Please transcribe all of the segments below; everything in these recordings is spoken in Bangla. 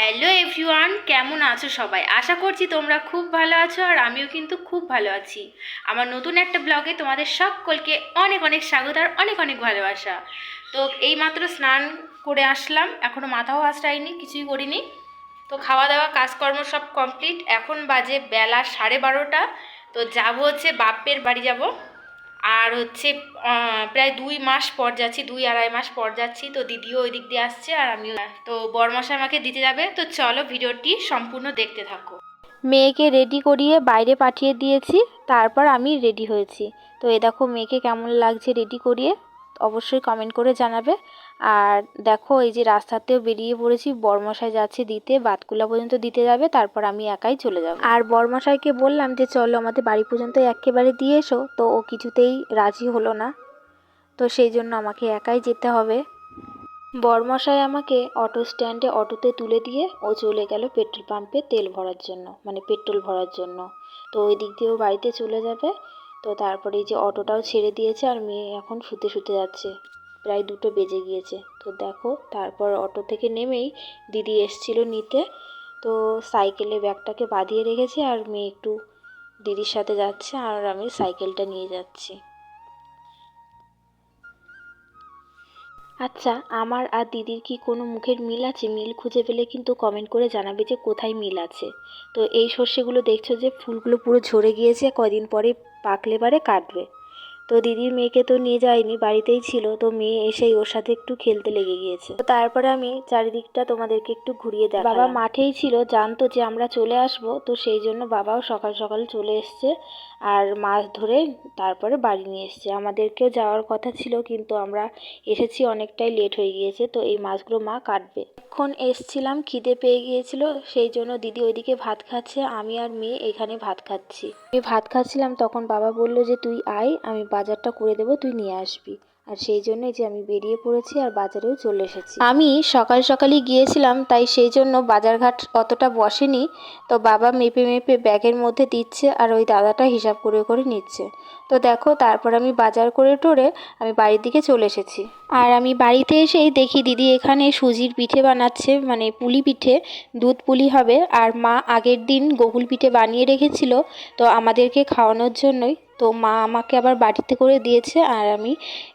হ্যালো এভরিওয়ান কেমন আছো সবাই? আশা করছি তোমরা খুব ভালো আছো আর আমিও কিন্তু খুব ভালো আছি। আমার নতুন একটা ব্লগে তোমাদের সকলকে অনেক অনেক স্বাগত আর অনেক অনেক ভালোবাসা। তো এইমাত্র স্নান করে আসলাম এখনও মাথাও আশ্রাইনি কিছুই করিনি। তো খাওয়া দাওয়া কাজকর্ম সব কমপ্লিট এখন বাজে বেলা সাড়ে বারোটা। তো যাব হচ্ছে বাপের বাড়ি যাব। আর হচ্ছে প্রায় দুই মাস পর যাচ্ছি, দুই আড়াই মাস পর যাচ্ছি, তো দিদিও ওই দিক দিয়ে আসছে আর আমিও তো বরমশাই আমাকে দিতে যাবে, তো চলো ভিডিওটি সম্পূর্ণ দেখতে থাকো। মেয়েকে রেডি করিয়ে বাইরে পাঠিয়ে দিয়েছি, তারপর আমি রেডি হয়েছি। তো এ দেখো মেয়েকে কেমন লাগছে রেডি করিয়ে, অবশ্যই কমেন্ট করে জানাবে। আর দেখো, এই যে রাস্তাতেও বেরিয়ে পড়েছি, বরমশাই যাচ্ছে দিতে, বাতকুলা পর্যন্ত দিতে যাবে, তারপর আমি একাই চলে যাব। আর বরমশাইকে বললাম যে, চলো আমাদের বাড়ি পর্যন্ত একেবারে দিয়ে এসো। তো ও কিছুতেই রাজি হলো না। তো সেই জন্য আমাকে একাই যেতে হবে। বরমশাই আমাকে অটো স্ট্যান্ডে অটোতে তুলে দিয়ে ও চলে গেল পেট্রোল পাম্পে তেল ভরার জন্য মানে পেট্রোল ভরার জন্য। তো ওই দিক দিয়েও বাড়িতে চলে যাবে। তো তারপরে এই যে অটোটাও ছেড়ে দিয়েছে, আর মেয়ে এখন শুতে শুতে যাচ্ছে। প্রায় দুটো বেজে গিয়েছে। তো দেখো, তারপর অটো থেকে নেমেই দিদি এসছিল নিতে। তো সাইকেলে ব্যাগটাকে বাঁধিয়ে রেখেছে আর মেয়ে একটু দিদির সাথে যাচ্ছে আর আমি সাইকেলটা নিয়ে যাচ্ছি। আচ্ছা আমার আর দিদির কি কোনো মুখের মিল আছে? মিল খুঁজে পেলে কিন্তু কমেন্ট করে জানাবে যে কোথায় মিল আছে। তো এই সর্ষেগুলো দেখছ যে ফুলগুলো পুরো ঝরে গিয়েছে, কদিন পরে পাকলে পারে কাটবে। তো দিদির মেয়েকে তো নিয়ে যায়নি, বাড়িতেই ছিল। তো মেয়ে এসেই ওর সাথে একটু খেলতে লেগে গিয়েছে। তো তারপরে আমি চারিদিকটা তোমাদেরকে একটু ঘুরিয়ে দেখ বাবা মাঠেই ছিল, জানতো যে আমরা চলে আসব। তো সেই জন্য বাবাও সকাল সকাল চলে এসছে। আর মাছ ধরে তারপরে বাড়ি নিয়ে এসছে। আমাদেরকেও যাওয়ার কথা ছিল, কিন্তু আমরা এসেছি অনেকটাই লেট হয়ে গিয়েছে, তো এই মাছগুলো মা কাটবে। এখন এসছিলাম, খিদে পেয়ে গিয়েছিল, সেই জন্য দিদি ওইদিকে ভাত খাচ্ছে, আমি আর মেয়ে এখানে ভাত খাচ্ছি। আমি ভাত খাচ্ছিলাম, তখন বাবা বলল যে, তুই আয়, আমি বাজারটা করে দেবো, তুই নিয়ে আসবি। আর সেই জন্যই যে আমি বেরিয়ে পড়েছি আর বাজারেও চলে এসেছি। আমি সকাল সকালই গিয়েছিলাম, তাই সেই জন্য বাজারঘাট অতটা বসেনি। তো বাবা মেপে মেপে ব্যাগের মধ্যে দিচ্ছে আর ওই দাদাটা হিসাব করে করে নিচ্ছে। তো দেখো, তারপর আমি বাজার করে টোরে আমি বাড়ির দিকে চলে এসেছি। আর আমি বাড়িতে এসেই দেখি দিদি এখানে সুজির পিঠে বানাচ্ছে মানে পুলি পিঠে, দুধ পুলি হবে। আর মা আগের দিন গোকুল পিঠে বানিয়ে রেখেছিল, তো আমাদেরকে খাওয়ানোর জন্যই তো মা আমাকে আবার বাড়িতে করে দিয়েছে আর আমি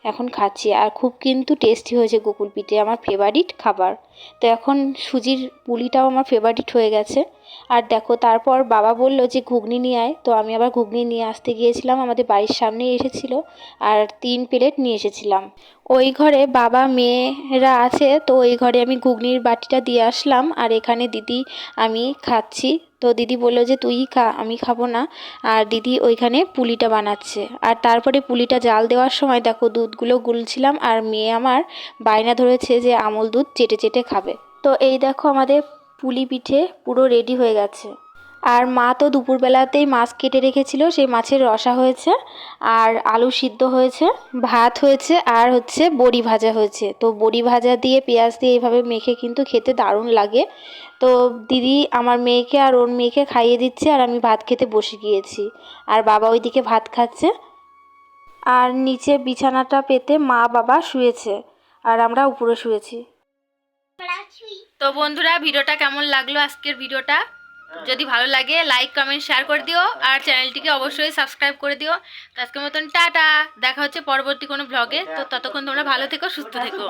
এখন খাচ্ছি। আর খুব কিন্তু টেস্টি হয়েছে গোকুল পিঠে, আমার ফেভারিট খাবার। তো এখন সুজির পুলিটাও আমার ফেভারিট হয়ে গেছে। আর দেখো, তারপর বাবা বলল যে, ঘুগনি নিয়ে আয়। তো আমি আবার ঘুগনি নিয়ে আসতে গিয়েছিলাম, আমাদের বাড়ির সামনেই এসেছিল, আর তিন প্লেট নিয়ে এসেছিলাম। ওই ঘরে বাবা, মেয়েরা আছে, তো ওই ঘরে আমি ঘুগনির বাটিটা দিয়ে আসলাম, আর এখানে দিদি আমি খাচ্ছি। তো দিদি বলল যে, তুই খা, আমি খাব না। আর দিদি ওইখানে পুলিটা বানাচ্ছে। আর তারপরে পুলিটা জাল দেওয়ার সময় দেখো, দুধগুলো গুলছিলাম, আর মেয়ে আমার বায়না ধরেছে যে, আমল দুধ চেটে চেটে খাবে। তো এই দেখো আমাদের পুলি পিঠে পুরো রেডি হয়ে গেছে। আর মা তো দুপুরবেলাতেই মাছ কেটে রেখেছিল, সেই মাছের রসা হয়েছে, আর আলু সিদ্ধ হয়েছে, ভাত হয়েছে, আর হচ্ছে বড়ি ভাজা হয়েছে। তো বড়ি ভাজা দিয়ে, পেঁয়াজ দিয়ে এইভাবে মেখে কিন্তু খেতে দারুণ লাগে। তো দিদি আমার মেয়েকে আর ওর মেয়েকে খাইয়ে দিচ্ছে, আর আমি ভাত খেতে বসে গিয়েছি। আর বাবা ওইদিকে ভাত খাচ্ছে। আর নিচে বিছানাটা পেতে মা বাবা শুয়েছে, আর আমরা উপরে শুয়েছি। তো বন্ধুরা, ভিডিওটা কেমন লাগল আজকের ভিডিওটা? যদি ভালো লাগে লাইক কমেন্ট শেয়ার করে দিও, আর চ্যানেলটিকে অবশ্যই সাবস্ক্রাইব করে দিও। তো আজকের মতন টাটা, দেখা হচ্ছে পরবর্তী কোনো ব্লগে তো ততক্ষণ তোমরা ভালো থেকো, সুস্থ থেকো।